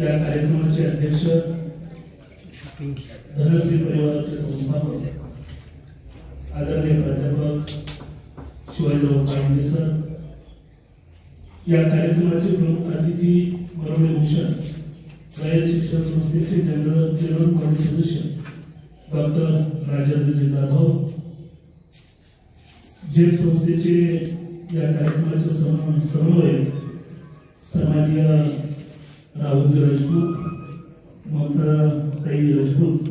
या कार्यक्रमाचे अध्यक्ष धनश्री परिवाराचे संस्थापक आदरणीय प्राध्यापक शिवाजीराव काळंबे सर. या कार्यक्रमाचे प्रमुख अतिथी बरोबर भूषण रयत शिक्षण संस्थेचे जनरल जनरल बॉडी सदस्य डॉक्टर राजेंद्रजी जाधव. जेम संस्थेचे या कार्यक्रमाचे सम- समन्वय सन्माननीय राहुलजी राजपूत ममता ताई राजपूत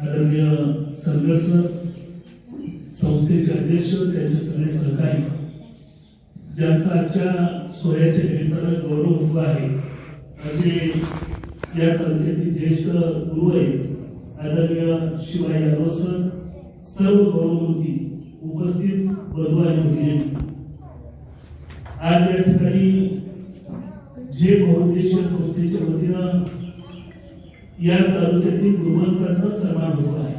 आदरणीय संघर्ष संस्थेचे अध्यक्ष त्यांचे सगळे सहकारी ज्यांचा आजच्या सोहळ्याच्या निमित्तानं गौरव होतो आहे असे या तालुक्यातील ज्येष्ठ गुरु आहेत आदरणीय शिवाय यादव सर सर्व गौरवमूर्ती उपस्थित बंधू आणि भगिनी. आज या ठिकाणी जे बहुतेश्वर संस्थेच्या वतीनं या तालुक्यातील गुणवंतांचा सन्मान होतो आहे.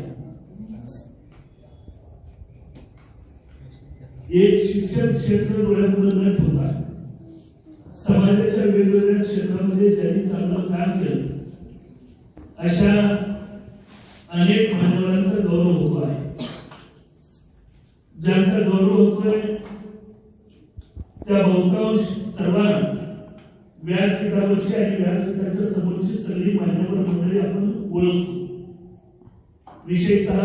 एक शिक्षण क्षेत्र डोळ्यापुढे न ठेवता समाजाच्या वेगवेगळ्या क्षेत्रामध्ये ज्यांनी चांगलं काम केलं अशा अनेक मान्यवरांचा गौरव होतो आहे. ज्यांचा गौरव होतोय त्या बहुतांश सर्वांना व्यासपीठावरची आणि व्यासपीठाच्या समोरची सगळी मान्यवर मंडळी आपण ओळखतो. विशेषतः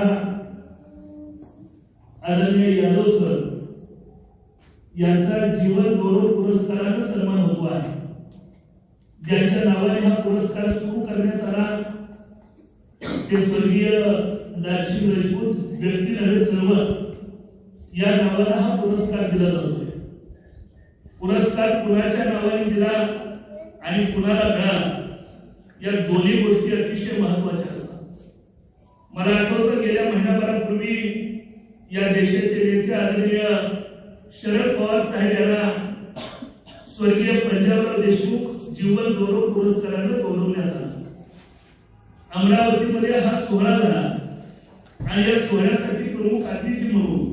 आदरणीय यादव सर यांचा जीवन गौरव पुरस्काराने सन्मान होतो आहे. ज्यांच्या नावाने हा पुरस्कार सुरू करण्यात आला ते स्वर्गीय दार्शिक राजपूत व्यक्ती नव्हे चळवळ या नावाला हा पुरस्कार दिला जातो. पुरस्कार कुणाच्या नावाने दिला आणि कुणाला मिळाला या दोन्ही गोष्टी अतिशय महत्त्वाच्या असतात. मला आठवतं गेल्या महिन्याभरापूर्वी या देशाचे नेते आदरणीय शरद पवार साहेब यांना स्वर्गीय पंजाबराव देशमुख जीवन गौरव पुरस्कारानं गौरवण्यात आला. अमरावतीमध्ये हा सोहळा झाला आणि या सोहळ्यासाठी प्रमुख अतिथी म्हणून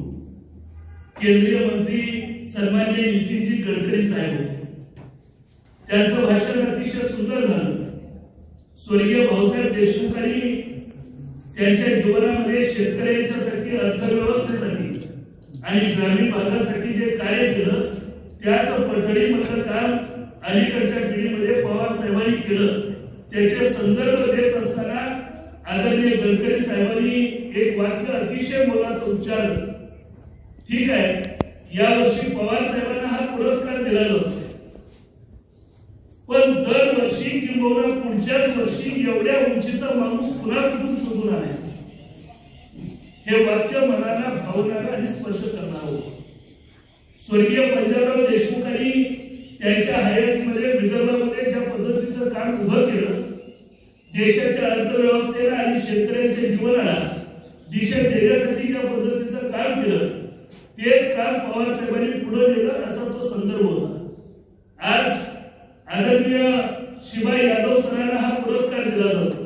केंद्रीय मंत्री सन्मान्य नितीनजी गडकरी साहेब होते. त्यांचं भाषण अतिशय सुंदर झालं. स्वर्गीय भाऊसाहेब देशमुखांनी त्यांच्या जीवनामध्ये शेतकऱ्यांच्यासाठी अर्थव्यवस्थेसाठी आणि ग्रामीण भागासाठी जे कार्य केलं त्याच पठडीमधलं काम अलीकडच्या पिढीमध्ये पवार साहेबांनी केलं. त्याचे संदर्भ देत असताना आदरणीय गडकरी साहेबांनी एक वाक्य अतिशय मोलाचं उच्चार ठीक आहे या वर्षी पवार साहेबांना हा पुरस्कार दिला जातो. पण दरवर्षी किंबहुना पुढच्याच वर्षी एवढ्या उंचीचा माणूस पुन्हा कुठून शोधून आणायचा? हे वाक्य मनाला भावनाला आणि स्पर्श करणार होतं. स्वर्गीय पंजाबराव देशमुखांनी त्यांच्या हयातीमध्ये विदर्भामध्ये ज्या पद्धतीचं काम उभं केलं देशाच्या अर्थव्यवस्थेला आणि शेतकऱ्यांच्या जीवनाला दिशा देण्यासाठी ज्या पद्धतीचं काम केलं तेच काम पवार साहेबांनी पुढे नेलं असा तो संदर्भ होता. आज आदरणीय शिवाय यादव सरांना हा पुरस्कार दिला जातो.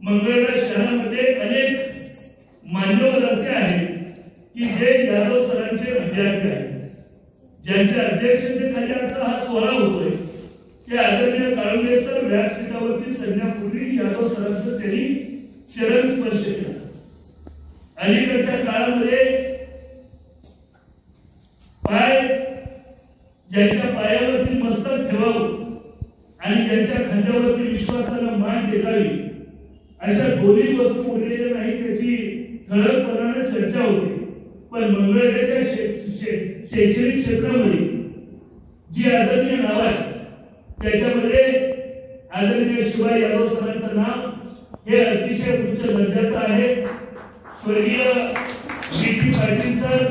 मंगळवेढा शहरामध्ये अनेक मान्यवर असे आहेत की जे यादव सरांचे विद्यार्थी आहेत. ज्यांच्या अध्यक्षतेखाली आजचा हा सोहळा होतोय. ते आदरणीय काळुंगे सर व्यासपीठावरती चढण्यापूर्वी यादव सरांचं त्यांनी चरण स्पर्श केला. अलीकडच्या काळामध्ये ज्यांच्या पायावरती मस्तक ठेवावं आणि ज्यांच्या खांद्यावरती विश्वासाला मान देतावी. अशा दोन्ही वस्तू उरलेल्या नाही त्याची ठळकपणाने चर्चा होते. पण मंगळवेढ्याच्या शैक्षणिक क्षेत्रामध्ये जी आदरणीय नाव आहे त्याच्यामध्ये आदरणीय शिवाय यादव सरांचं नाव हे अतिशय उच्च दर्जाचं आहे. स्वर्गीय पाटील सर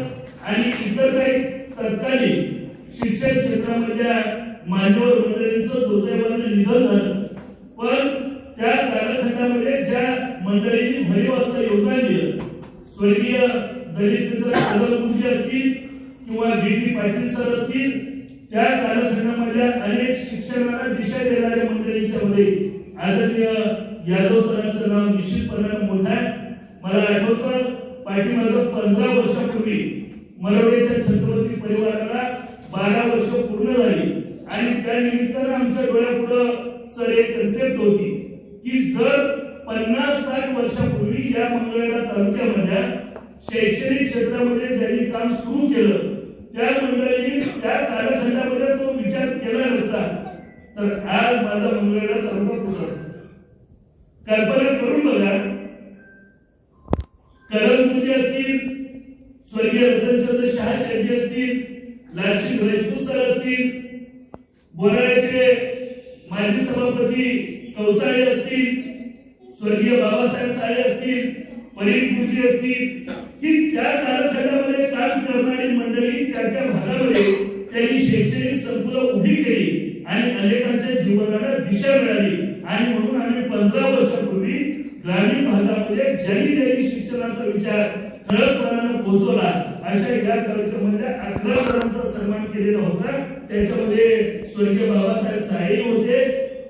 आणि इतर काही तत्कालीन शिक्षण क्षेत्रामधल्या म्हणजे मान्यवर मंडळींचं दुर्दैवानं निधन झालं. पण त्या कालखंडामध्ये ज्या मंडळींनी भरीव असं योगदान दिलं स्वर्गीय दलित गुरुजी असतील किंवा बी पाटील सर असतील त्या कालखंडामधल्या अनेक शिक्षणाला दिशा देणाऱ्या मंडळींच्या मध्ये आदरणीय यादव सरांचं नाव निश्चितपणे मोठं आहे. मला आठवतं पाठीमागं पंधरा वर्षापूर्वी मरवडेच्या छत्रपती पूर्ण झाली. आणि त्या निमित्तानं आमच्या डोळ्यापुढं सर एक कन्सेप्ट होती की जर पन्नास साठ वर्षापूर्वी या मंगळवेढा तालुक्यामधल्या शैक्षणिक क्षेत्रामध्ये ज्यांनी काम सुरू केलं त्या मंडळींनी त्या कालखंडामध्ये तो विचार केला नसता. तर आज माझा मंगळवेढा तालुका कुठं असता? कल्पना करून बघा. तुझे असतील स्वर्गीय रतनचंद्र शहा शेट्टी असतील लालशिंग राजपूत सर असतील बोराळ्याचे माजी सभापती कवचाळे असतील स्वर्गीय बाबासाहेब साळे असतील परीर गुरुजी असतील की त्या कालखंडामध्ये काम करणारी मंडळी त्या त्या भागामध्ये त्यांनी शैक्षणिक संकुलं उभी केली आणि अनेकांच्या जीवनाला दिशा मिळाली. आणि म्हणून आम्ही पंधरा वर्षापूर्वी ग्रामीण भागामध्ये ज्यांनी ज्यांनी शिक्षणाचा विचार ठळकपणानं पोहोचवला अशा या कार्यक्रमामध्ये अकरा ना त्याच्यामध्ये स्वर्गीय बाबासाहेब साळे होते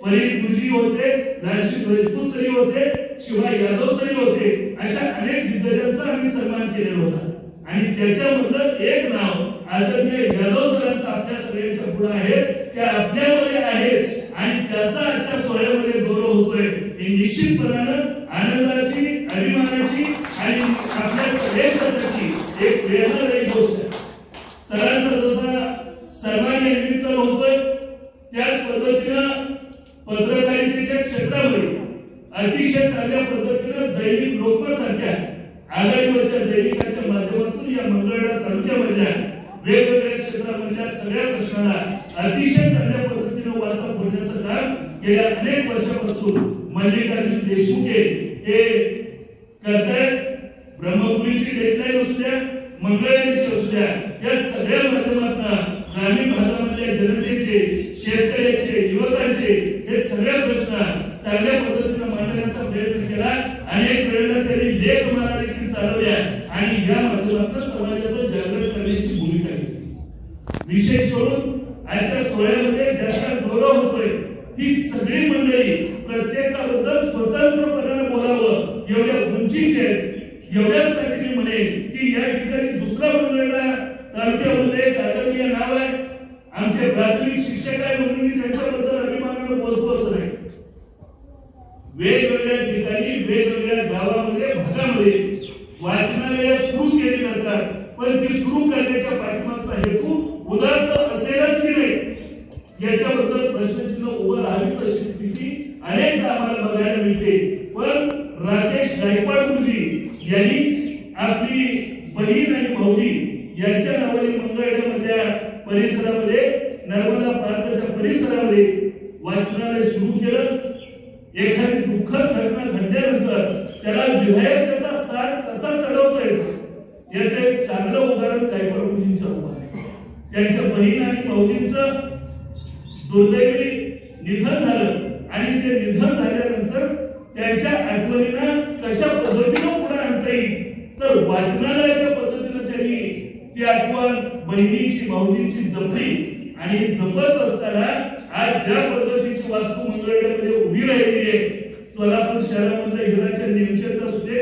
परीर गुरुजी होते नाशिक राजपूत सरी होते शिवाय यादव सरी होते अशा अनेक दिग्गजांचा आम्ही सन्मान केलेला होता. आणि त्याच्यामधलं एक नाव आदरणीय यादव सरांचा आपल्या सगळ्यांच्या पुढे आहे. त्या आपल्यामध्ये आहेत आणि त्याचा आजच्या सोहळ्यामध्ये गौरव होतोय. हे निश्चितपणानं आनंदाची अभिमानाची आणि आपल्या सगळ्या एक प्रेरणादायी गोष्ट आहे सरांचा जसा सर्वांनी निमित्त होतोय त्याच पद्धतीनं पत्रकारितेच्या क्षेत्रामध्ये अतिशय चांगल्या पद्धतीनं दैनिक लोकमत सारख्या आघाडीवरच्या दैनिकाच्या माध्यमातून या मंगळवेढा तालुक्यामधल्या वेगवेगळ्या क्षेत्रामधल्या सगळ्या प्रश्नाला अतिशय चांगल्या पद्धतीनं वाचा फोडण्याचं काम गेल्या अनेक वर्षापासून मल्लिकार्जुन देशमुख हे करतायत ब्रह्मपुरीची डेडलाईन असू द्या मंगळवेढीची असू द्या या सगळ्या माध्यमातून ग्रामीण भागामधल्या जनतेचे शेतकऱ्याचे युवकांचे हे सगळे प्रश्न चांगल्या पद्धतीनं मांडण्याचा प्रयत्न केला. अनेक वेळेला त्यांनी लेख मला देखील चालवल्या आणि या माध्यमातून समाजाचं जागरण करण्याची भूमिका घेतली विशेष करून आजच्या सोहळ्यामध्ये ज्याचा गौरव होतोय ही सगळी मंडळी प्रत्येकाबद्दल स्वतंत्रपणे बोलावं एवढ्या उंचीचे आहेत एवढ्यासाठी मी म्हणेन की या ठिकाणी दुसरा मंडळाला तालुक्यामध्ये एक आदरणीय नाव आहे आमचे प्राथमिक शिक्षक आहे म्हणून मी त्यांच्याबद्दल अभिमानानं बोलतो असं नाही वेगवेगळ्या ठिकाणी वेगवेगळ्या गावामध्ये भागामध्ये वाचनालय सुरू केली जातात पण ती सुरू करण्याच्या पाठीमागचा हेतू उदात्त असेलच की नाही याच्याबद्दल प्रश्नचिन्ह उभं राहावी तशी स्थिती अनेक आम्हाला बघायला मिळते पण राकेश गायकवाड गुरुजी यांनी आपली बहीण आणि भाऊजी यांच्या नावाने मंगळवेढ्यामधल्या परिसरामध्ये नर्मदा पार्कच्या परिसरामध्ये वाचनालय सुरू केलं एखादी दुःखद घटना घडल्यानंतर त्याला विधायक त्याचा साथ कसा चढवता येतो याचं एक चांगलं उदाहरण गायकवाड गुरुजींचं उभं आहे त्यांच्या बहीण आणि भाऊजींचं दुर्दैवी निधन झालं आणि ते निधन झाल्यानंतर त्यांच्या आठवणींना कशा पद्धतीनं पुढे आणता येईल तर वाचनालयाच्या पद्धतीनं त्यांनी ती आठवण बहिणीची भाऊजींची जपली. आणि जपत असताना आज ज्या पद्धतीची वास्तू मंगळवेड्यामध्ये उभी राहिली आहे सोलापूर शहरामधलं हिराच्या नेमचंद असू दे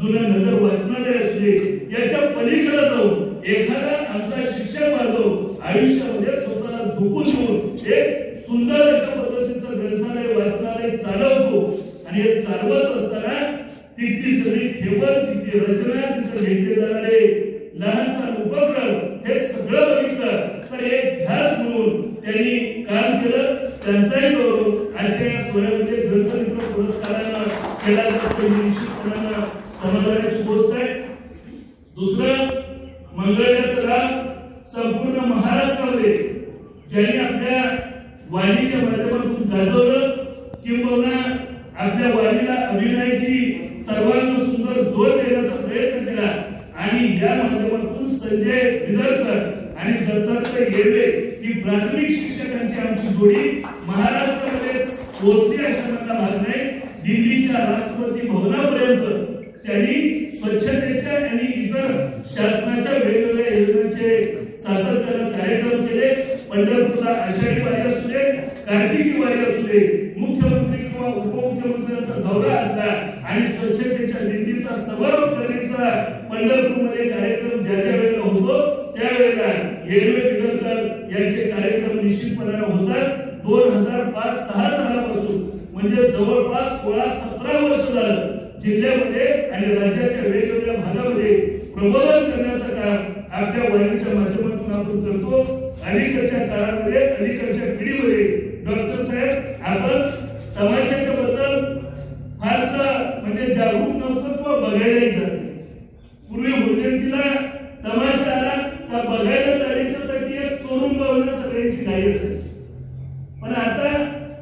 जुनं नगर वाचनालय असू दे याच्या पलीकडे जाऊन एखादा आमचा शिक्षक बांधव आयुष्यामध्ये स्वतःला झोपून घेऊन पुरस्कारानं समाधानाची गोष्ट आहे. दुसरं संपूर्ण महाराष्ट्रामध्ये ज्यांनी आपल्या माध्यमातून गाजवलं किंबहुना आपल्या अभिनयाची सर्वांना सुंदर जोड देण्याचा प्रयत्न केला. आणि या माध्यमातून संजय विदर्कर आणि दत्तात्रय येळवे ही प्राथमिक शिक्षकांची आमची जोडी महाराष्ट्रामध्ये पोहोचली अशा नका भाग नाही दिल्लीच्या राष्ट्रपती भवनापर्यंत त्यांनी स्वच्छतेच्या आणि इतर शासनाच्या वेगवेगळ्या योजनांचे सातत्यानं कार्यक्रम केले. पंढरपूरला आषाढी वारी असू दे कार्तिकी वारी असू दे मुख्यमंत्री किंवा उपमुख्यमंत्र्यांचा दौरा असला आणि स्वच्छतेच्या निधीचा समारोप करण्याचा पंढरपूरमध्ये कार्यक्रम ज्या ज्या वेळेला होतो त्यावेळेला येळवे बिगरकर यांचे कार्यक्रम निश्चितपणे होतात दोन हजार हजार पाच सहा सालापासून म्हणजे जवळपास सोळा सतरा वर्ष झालं जिल्ह्यामध्ये आणि राज्याच्या वेगवेगळ्या भागामध्ये प्रबोधन करण्याचं काम आपल्या वाहिनीच्या माध्यमातून आपण करतो अलीकडच्या काळामध्ये अलीकडच्या पिढीमध्ये डॉक्टर साहेब आपण तमाशाच्या बद्दल फारसं म्हणजे जागरूक नसतो किंवा बघायलाही जात नाही पूर्वी हुरदेवतीला तमाशा आला का बघायला जाण्याच्यासाठी एक चोरून त्यांची नाही असायची पण आता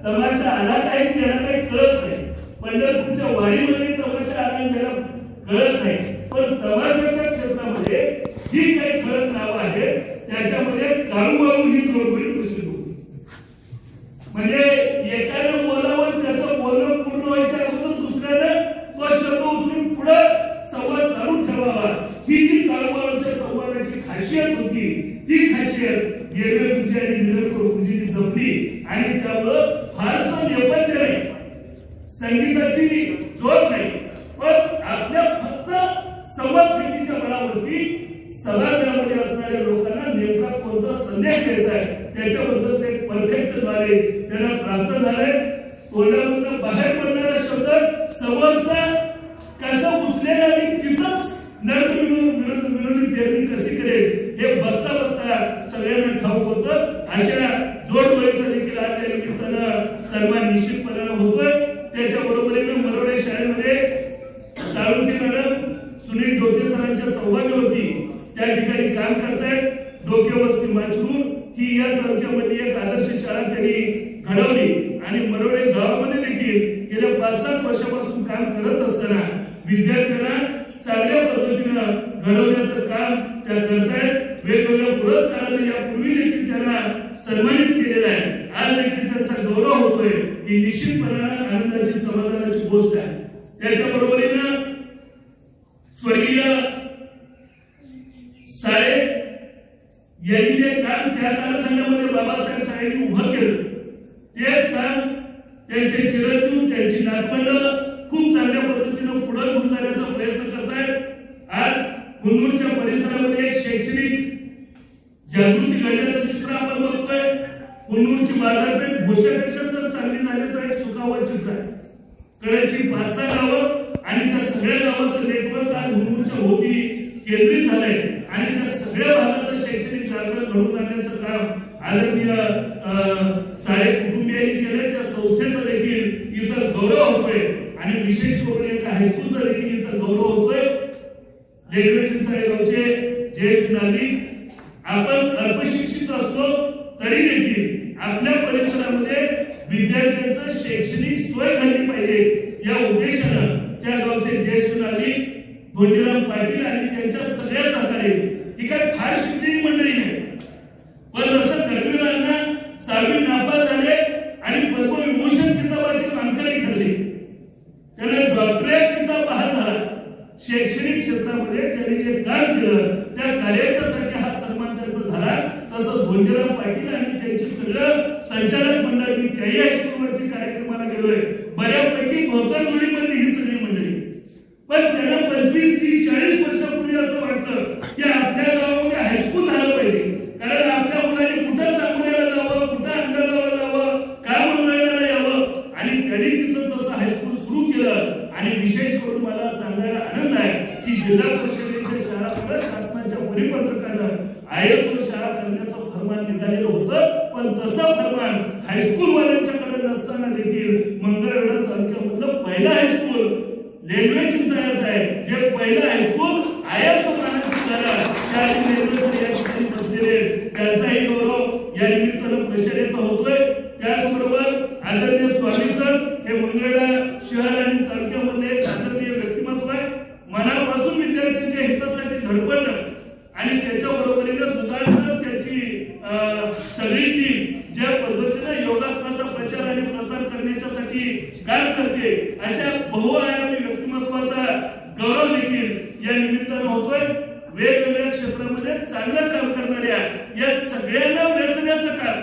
तमाशा आला काय त्याला काही कळत नाही. पंढरपूरच्या वारीमध्ये तमाशा आला त्याला कळत नाही. पण तमाशाच्या क्षेत्रामध्ये जी काही खरंच नावं आहेत त्याच्यामध्ये काळूबाळू ही जोडबडी प्रसिद्ध होती. म्हणजे एकानं बोलावं त्याचं बोलणं पूर्ण व्हायच्या अगोदर दुसऱ्यानं तो शब्द उचलून पुढे संवाद चालू ठेवावा ही जी काळूबाळूच्या संवादाची खासियत होती ती खासियत गेरवे गुरुजी आणि निरंतर गुरुजींनी जपली आणि त्यामुळं फारसं नेपथ्य नाही संगीताची जोड नाही पण आपल्या फक्त संवाद भेटीच्या बळावरती सभागृहामध्ये असणाऱ्या लोकांना नेमका कोणता संदेश द्यायचा आहे? त्याच्याबद्दलच एक परफेक्टद्वारे त्यांना प्राप्त झालंय तोंडामधून बाहेर पडणारा शब्द समोरचा कसा उचलेल आणि तिथंच नर्क विरोध विरोधी पेरणी कशी करेल हे बघता बघता सगळ्यांना ठाऊक होतं अशा जोडवळीचा देखील आज या निमित्तानं सन्मान निश्चितपणानं होतोय त्याच्या बरोबरीने मरोडे शाळेमध्ये साळुंकी मॅडम सुनील डोके सरांच्या सौभाग्यवती त्या ठिकाणी काम करतायत डोके वस्ती माचूर ही या तालुक्यामध्ये एक आदर्श शाळा त्यांनी घडवली आणि मरोडे गावामध्ये देखील गेल्या पाच सात वर्षापासून काम करत असताना विद्यार्थ्यांना चांगल्या पद्धतीनं घडवण्याचं काम त्या करतायत वेगवेगळ्या पुरस्काराने यापूर्वी देखील त्यांना सन्मानित केलेलं आहे आज देखील त्यांचा गौरव होतोय ही निश्चितपणानं आनंदाची समाधानाची गोष्ट आहे त्याच्या बरोबरीनं स्वर्गीय साहेब यांनी जे काम त्या कालखंडामध्ये बाबासाहेब साहेबांनी उभं केलं तेच काम त्यांचे चिरंजीव त्यांची नातवंड खूप चांगल्या पद्धतीनं पुढे घेऊन जाण्याचा प्रयत्न करतायत आज कुन्नूरच्या परिसरामध्ये एक शैक्षणिक जागृती घडण्याचं चित्र आपण बघतोय कुन्नूरची बाजारपेठ भोशापेक्षा जर चांगली झाल्याचं एक सुखावं चित्र आहे कडेची पाच सहा गावं आणि त्या सगळ्या गावांचं नेटवर्क आज हुनूरच्या होती केंद्रित झालंय. आणि त्या सगळ्या भागाचं शैक्षणिक जागरण घडून आणण्याचं काम आदरणीय अं, साहेब कुटुंबियांनी केलंय. त्या संस्थेचा देखील इथं गौरव होतोय. आणि विशेष करून एका हायस्कूलचा देखील इथं गौरव होतोय. रेल्वे गावचे ज्येष्ठ नागरिक आपण अल्पशिक्षित असलो तरी देखील आपल्या परिसरामध्ये विद्यार्थ्यांचं शैक्षणिक सोय झाली पाहिजे. या उद्देशानं त्या गावचे ज्येष्ठ नागरिक धोंडीराम पाटील आणि त्यांच्या सगळ्या सहकारी ही काय फार शिकलेली मंडळी नाही पण जसं कर्मीरांना सहावी नापास झाले आणि पद्मविभूषण किताबाचे मानकरी ठरले त्याने डॉक्टरेट किताब बहाल झाला शैक्षणिक क्षेत्रामध्ये त्यांनी जे काम केलं त्या कार्याच्यासाठी हा सन्मान त्यांचा झाला तसं धोंडीराम पाटील आणि त्यांची सगळं संचालक मंडळ मी त्याही हायस्कूलवरती कार्यक्रमाला गेलोय बऱ्यापैकी धोतर जोडीमधली ही सगळी मंडळी पण त्यांना पंचवीस तीस चाळीस वर्षापूर्वी असं वाटतं की आपल्या गावामध्ये हायस्कूल झालं पाहिजे कारण आपल्या मुलांनी कुठं सांगण्याला जावं कुठं अंगाला जावं काय मंडळाला यावं आणि त्यांनी तिथं तसं हायस्कूल सुरू केलं आणि विशेष करून मला सांगायला आनंद आहे की जिल्हा परिषदेच्या शाळा परत शासनाच्या परिपत्रकानं आय एस शाळा करण्याचं फरमान निघालेलं होतं. पण तसं फरमान हायस्कूल वाल्यांच्याकडे नसताना देखील मंगळवेढा तालुक्यामधलं पहिलं हायस्कूल रेल्वे चिंतनाचं आहे जे पहिलं हायस्कूल आय एस प्रणाली झालं त्या आधी रेल्वे सर या ठिकाणी बसलेले आहेत. त्यांचाही गौरव या निमित्तानं परिषदेचा होतोय त्याचबरोबर आदरणीय स्वामी सर हे मंगळवेढा शहर आणि तालुक्यामध्ये एक आदरणीय व्यक्तिमत्व आहे मनापासून विद्यार्थ्यांच्या हितासाठी धडपडलं आणि त्याच्या बरोबरीने दुधाळसर त्याची अं, सगळी टीम ज्या पद्धतीने योगासनाचा प्रचार आणि प्रसार करण्याच्यासाठी काम करते अशा बहुआयामी व्यक्तिमत्वाचा गौरव देखील या निमित्तानं होतोय वेगवेगळ्या क्षेत्रामध्ये चांगलं काम करणाऱ्या या सगळ्यांना वेचण्याचं काम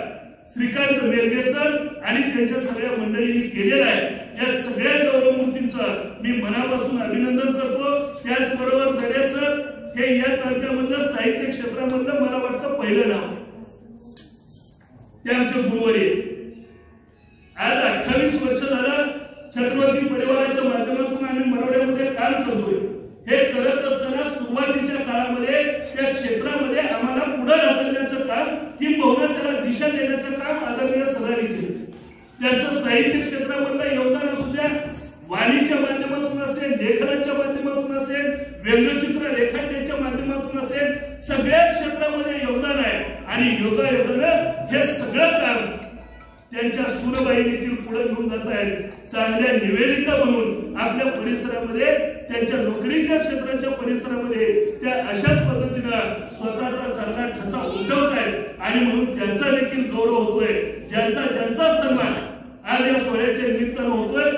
श्रीकांत बेलगे सर आणि त्यांच्या सगळ्या मंडळींनी केलेलं आहे. या सगळ्या गौरवमूर्तींचं मी मनापासून अभिनंदन करतो. त्याचबरोबर दरे सर हे या तालुक्यामधलं साहित्य क्षेत्रामधलं मला वाटतं पहिलं नाव. ते आमचे गुरुवारी आज अठ्ठावीस वर्ष झालं छत्रपती परिवाराच्या माध्यमातून आम्ही मराठ्यामध्ये काम करतोय. हे करत असताना सुरुवातीच्या काळामध्ये त्या क्षेत्रामध्ये आम्हाला पुढे ढकलण्याचं काम किंबहुना त्याला दिशा देण्याचं काम आदरणीय सरांनी केलं त्यांचं साहित्य क्षेत्रामधलं योगदान असू द्या वाणीच्या माध्यमातून असेल लेखनाच्या माध्यमातून असेल व्यंगचित्र रेखाटण्याच्या माध्यमातून असेल सगळ्या क्षेत्रामध्ये योगदान आहे. आणि योगा योगानं हे सगळं काम त्यांच्या सुरबाई देखील पुढे घेऊन जात आहेत. चांगल्या निवेदिका बनवून आपल्या परिसरामध्ये त्यांच्या नोकरीच्या क्षेत्राच्या परिसरामध्ये त्या अशाच पद्धतीनं स्वतःचा चांगला ठसा उठवत आहेत आणि म्हणून त्यांचा देखील गौरव होतोय. ज्यांचा ज्यांचा सन्मान आज या सोहळ्याच्या निमित्तानं होतोय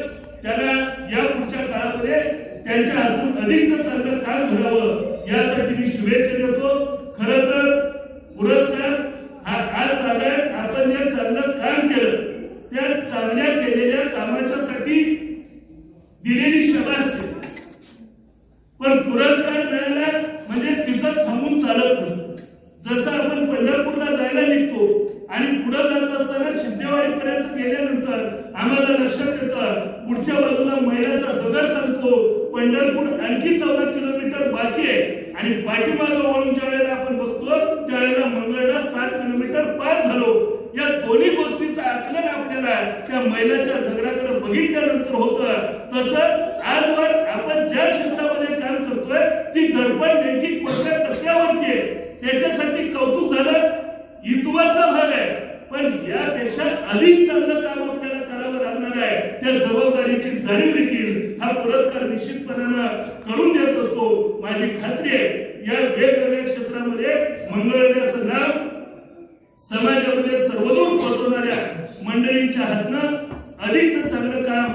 त्यांना या पुढच्या काळामध्ये त्यांच्या हातून अधिकच चांगलं काम घडावं यासाठी मी शुभेच्छा देतो. खर तर पुरस्कार हा आज झालाय. आपण जे चांगलं काम केलं. त्या चांगल्या केलेल्या कामाच्यासाठी दिलेली शबासकी पण पुरस्कार मिळाला म्हणजे तिथं थांबून चालत नसतं जसं आपण पंढरपूरला जायला निघतो आणि पुढे जात असताना सिद्धेवाडी पर्यंत गेल्यानंतर आम्हाला लक्षात येतं पुढच्या बाजूला मैलाचा दगड सांगतो पंढरपूर आणखी चौदा किलोमीटर बाकी आहे आणि पाठीमागं वळून ज्या वेळेला आपण बघतो त्यावेळेला मंगळवेढा सात किलोमीटर पार झालो या दोन्ही गोष्टीचं आकलन आपल्याला त्या मैलाच्या दगडाकडे बघितल्यानंतर होतं तसं आजवर आपण ज्या क्षेत्रामध्ये काम करतोय ती दडपण नेमकी कोणत्या टप्प्यावरती आहे त्याच्यासाठी कौतुक झालं इतवाचा भाग आहे पण यापेक्षा अधिक चांगलं काम आपल्याला करावं लागणार आहे. त्या जबाबदारीची जाणीव देखील हा पुरस्कार निश्चितपणानं करून देत असतो. माझी खात्री आहे या वेगवेगळ्या क्षेत्रामध्ये मंगळवेचं नाव समाजामध्ये सर्वदूर पोहोचवणाऱ्या मंडळींच्या हातनं अधिक चांगलं काम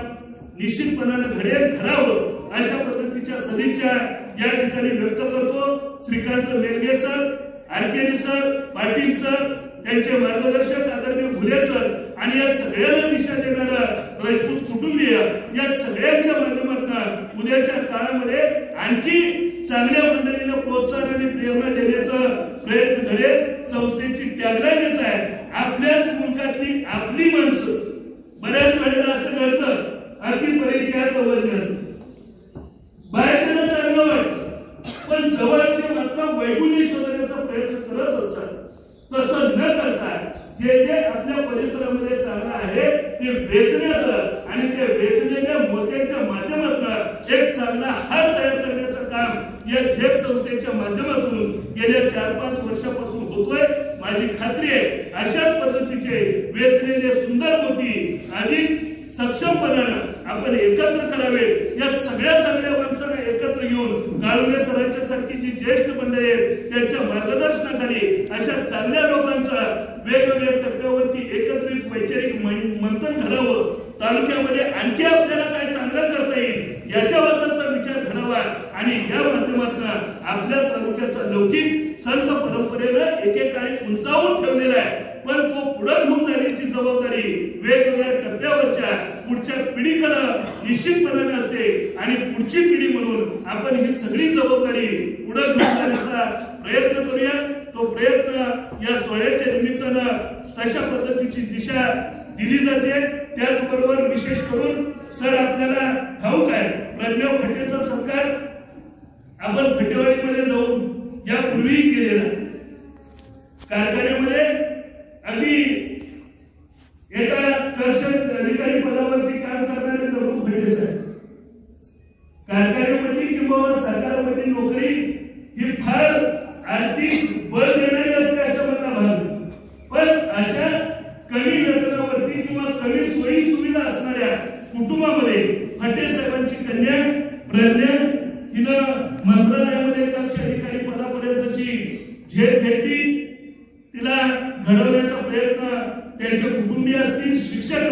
निश्चितपणानं घडेल घरावं अशा पद्धतीच्या सदिच्छा या ठिकाणी व्यक्त करतो. Shrikant Melge sir RKD sir Patil sir त्यांचे मार्गदर्शक आदरणीय भुले सर आणि या सगळ्यांना दिशा देणारा राजपूत कुटुंबीय या सगळ्यांच्या माध्यमातून उद्याच्या काळामध्ये आणखी चांगल्या मंडळीला प्रोत्साहन आणि प्रेरणा देण्याचा प्रयत्न घडेल संस्थेची टॅगलाईन आहे आपल्याच मुलकातली आपली माणसं बऱ्याच वेळेला असं घडतं अति परिचयात वगैरे असं बाहेरच्याला चांगलं वाटतं पण जवळचे मात्र वैगुण्य शोधण्याचा प्रयत्न करत असतात तसं न करता जे जे आपल्या परिसरामध्ये चांगलं आहे ते वेचण्याचं आणि ते वेचलेल्या मोत्यांच्या माध्यमातून एक चांगला हार तयार करण्याचं काम या झेप संस्थेच्या माध्यमातून गेल्या चार पाच वर्षापासून होतोय माझी खात्री आहे अशाच पद्धतीचे वेचलेले सुंदर मोती अधिक सक्षमपणानं आपण एकत्र करावे या सगळ्या चांगल्या माणसांना एकत्र घेऊन महाराजांच्या सारखी जी ज्येष्ठ मंडळी आहेत त्यांच्या मार्गदर्शनाखाली अशा चांगल्या लोकांचा वेगवेगळ्या टप्प्यावरती एकत्रित वैचारिक मंथन घडावं. तालुक्यामध्ये आणखी आपल्याला काय चांगलं करता येईल याच्याबद्दलचा विचार घडावा आणि या माध्यमातून आपल्या तालुक्याचा लौकिक संत परंपरेनं एकेकाळी उंचावून ठेवलेला आहे पण तो पुढे घेऊन जाण्याची जबाबदारी वेगवेगळ्या टप्प्यावरच्या पुढच्या पिढीकडे निश्चितपणाने असते आणि पुढची पिढी म्हणून आपण ही सगळी जबाबदारी पुढे घेऊन जाण्याचा प्रयत्न करूया तो प्रयत्न या सोहळ्याच्या निमित्तानं तशा पद्धतीची दिशा दिली जाते त्याचबरोबर विशेष करून सर आपल्याला ठाऊक आहे प्रज्ञा फटेचा सत्कार आपण फटेवाडीमध्ये जाऊन यापूर्वीही केलेला आहे. कारखान्यामध्ये अगदी एका कर्षक अधिकारी पदावरती काम करणारे प्रमुख फडणवीस आहेत कारखान्यामध्ये किंवा सरकारमध्ये नोकरी ही फार आर्थिक बळ देणारी असते अशा मला भाग पण अशा कमी वेतनावरती किंवा कमी सोयी सुविधा असणाऱ्या कुटुंबामध्ये फटे साहेबांची कन्या प्रज्ञा हिनं मंत्रालयामध्ये कक्ष अधिकारी पदापर्यंतची झेप घेतली तिला घडवण्याचा प्रयत्न त्यांचे कुटुंबीय असतील शिक्षक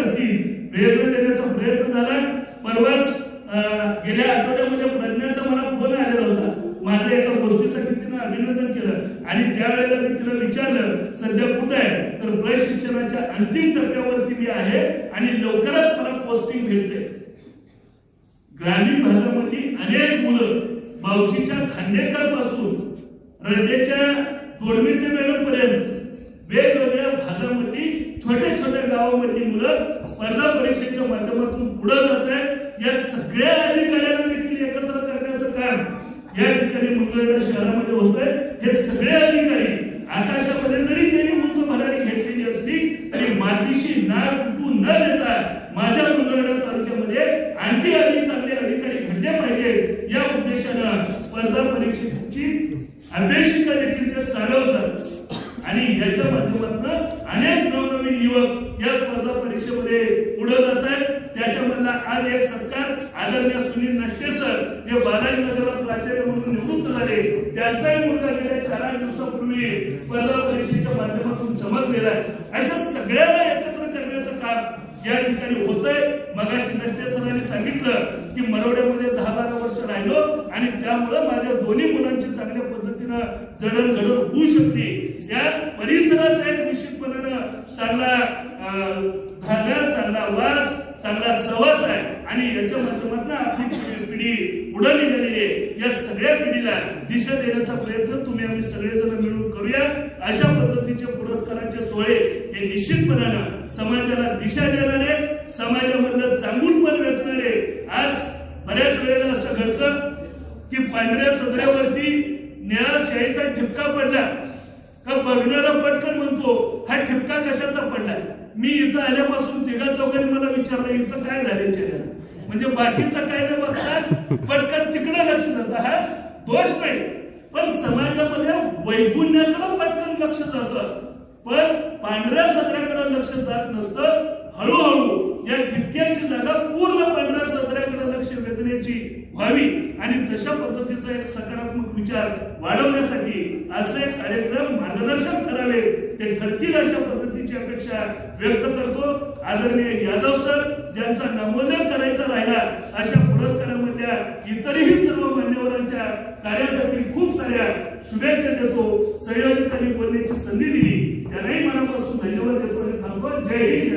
असतील प्रेरणा देण्याचा प्रयत्न झालाय परवाच अं, गेल्या आठवड्यामध्ये प्रज्ञाचा मला फोन आलेला होता माझ्या एका गोष्टीसाठी तिनं अभिनंदन केलं आणि त्यावेळेला मी तिला विचारलं सध्या कुठं आहे तर प्रशिक्षणाच्या अंतिम टप्प्यावरती मी आहे आणि लवकरच मला पोस्टिंग भेटते ग्रामीण भागामध्ये अनेक मुलं बावचीच्या खांडेकरपासून रंडेच्या दोडमिसे मॅडम पर्यंत वेगवेगळ्या भागामध्ये छोट्या छोट्या गावामधली मुलं स्पर्धा माध्यमातून पुढे जात आहे या सगळ्या अधिकाऱ्यांना देखील एकत्र करण्याचं काम या ठिकाणी मंगळवेढा शहरामध्ये होत आहे हे सगळे अधिकारी आकाशामध्ये जरी त्यांनी उंच भरारी घेतलेली असली तरी मातीशी नाळ कुटू न देता माझ्या मंगळवेढा तालुक्यामध्ये आणखी अधिक चांगले अधिकारी घडले पाहिजे या उद्देशानं स्पर्धा परीक्षेची अभ्यासिका देखील ते चालवतात आणि याच्या माध्यमातून अनेक नवनवीन युवक या स्पर्धा परीक्षेमध्ये पुढे जात आहेत त्याच्यामधला आज एक सत्कार आदरणीय सुनील नष्टे सर जे बालाजी नगरला प्राचार्य म्हणून निवृत्त झाले त्यांचाही मुलगा गेल्या चार आठ दिवसापूर्वी स्पर्धा परीक्षेच्या माध्यमातून चमकलेला आहे अशा सगळ्यांना एकत्र करण्याचं काम या ठिकाणी होतंय मगाशी नष्टे सरांनी सांगितलं की मरोड्यामध्ये दहा बारा वर्ष राहिलो आणि त्यामुळं माझ्या दोन्ही मुलांची चांगल्या पद्धतीनं जडणघडण होऊ शकते. या परिसराचा एक निश्चितपणानं चांगला धागा चांगला वास चांगला सहवास आहे. आणि याच्या माध्यमातून आपली पिढी- पिढी पुढे निघालेली आहे. या सगळ्या पिढीला दिशा देण्याचा प्रयत्न तुम्ही आम्ही सगळेजण मिळून करूया अशा पद्धतीचे पुरस्काराचे सोहळे हे निश्चितपणानं समाजाला दिशा देणारे समाजामधलं चांगूलपण वेचणारे आज बऱ्याच वेळेला असं घडतं की पांढऱ्या सदऱ्यावरती निळा शाहीचा ठिपका पडला का बघणारा पटकन म्हणतो हा ठिपका कशाचा पडला मी इथं आल्यापासून तिघा चौघांनी मला विचारलं इथं काय झाले चेहऱ्याला म्हणजे बाकीचं काय नाही बघतात पटकन तिकडे अर्थात दोष नाही पण समाजामध्ये वैगुण्याकडे पटकन लक्ष जातं. पण पांढऱ्या सदऱ्याकडे लक्ष जात नसतं. हळूहळू या ठिपक्याची जागा पूर्ण पांढऱ्या सदऱ्याकडे लक्ष वेधण्याची व्हावी आणि तशा पद्धतीचा एक सकारात्मक विचार वाढवण्यासाठी असे कार्यक्रम मार्गदर्शन करावे. ते घडतील अशा पद्धतीची अपेक्षा व्यक्त करतो आदरणीय यादव सर ज्यांचा नमोदय करायचा राहिला अशा होत्या इतरही सर्व मान्यवरांच्या कार्यासाठी खूप साऱ्या शुभेच्छा देतो. संयोजकांनी बोलण्याची संधी दिली. त्यांनाही मनापासून धन्यवाद देतो आणि थांबवत जय हिंद.